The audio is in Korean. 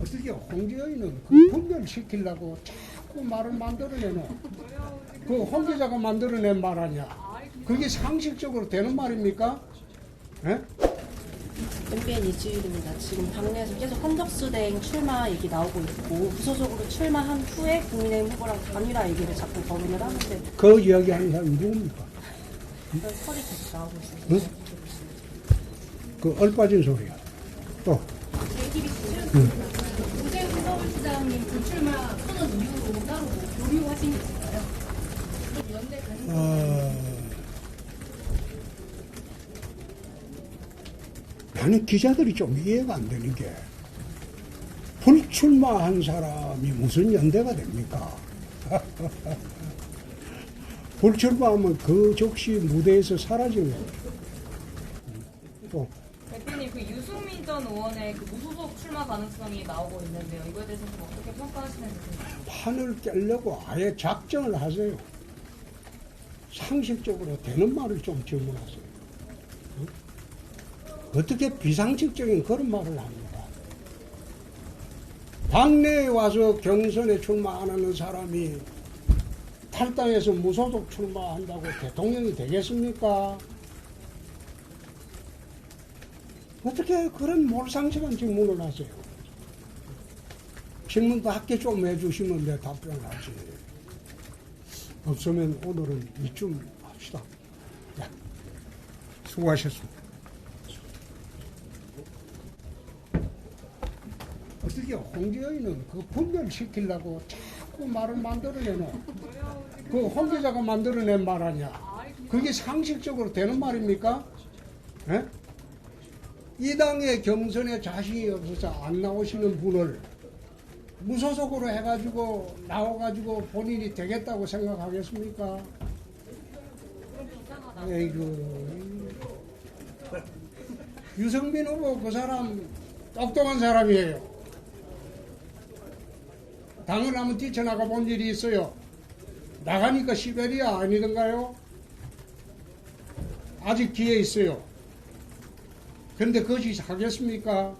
어떻게 홍기영이는 그 분별시키려고 자꾸 말을 만들어내노? 그 홍 기자가 만들어낸 말 아니야? 그게 상식적으로 되는 말입니까? 예? MBN 이주일입니다. 지금 당내에서 계속 헌덕수댕 출마 얘기 나오고 있고 무소속으로 출마한 후에 국민의힘 후보랑 단일화 얘기를 자꾸 거론을 하는데 그 이야기하는 사람이 누굽니까? 그런 설이 계속 나오고 있어요. 응? 그 얼빠진 소리야. 또 오세 훈 서울시장님 불출마 선언 이후로 따로 뭐 교류하신 게 있어요? 연대 가는 어, 나는 기자들이 좀 이해가 안 되는 게 불출마한 사람이 무슨 연대가 됩니까? 불출마하면 그 즉시 무대에서 사라지는 거죠. 또 대표님 그 유승민 전 의원의 그 무소속 출마 가능성이 나오고 있는데요. 이거에 대해서 좀 어떻게 평가하시는지. 판을 깨려고 아예 작정을 하세요. 상식적으로 되는 말을 좀 질문하세요. 응? 어떻게 비상식적인 그런 말을 합니까? 당내에 와서 경선에 출마 안 하는 사람이 탈당해서 무소속 출마한다고 대통령이 되겠습니까? 어떻게 그런 몰상식한 질문을 하세요? 질문도 학교 좀 해주시면 내 답변을 하지. 없으면 오늘은 이쯤 합시다. 야, 수고하셨습니다. 어떻게 홍기영이는 그 분별시키려고 자꾸 말을 만들어내노? 그 홍 기자가 만들어낸 말 아니야? 그게 상식적으로 되는 말입니까? 예? 이 당의 경선에 자신이 없어서 안 나오시는 분을 무소속으로 해가지고 나와가지고 본인이 되겠다고 생각하겠습니까? 에이구 유승민 후보 그 사람 똑똑한 사람이에요. 당을 한번 뛰쳐나가 본 일이 있어요. 나가니까 시베리아 아니던가요? 아직 기회 있어요. 근데 거짓 하겠습니까?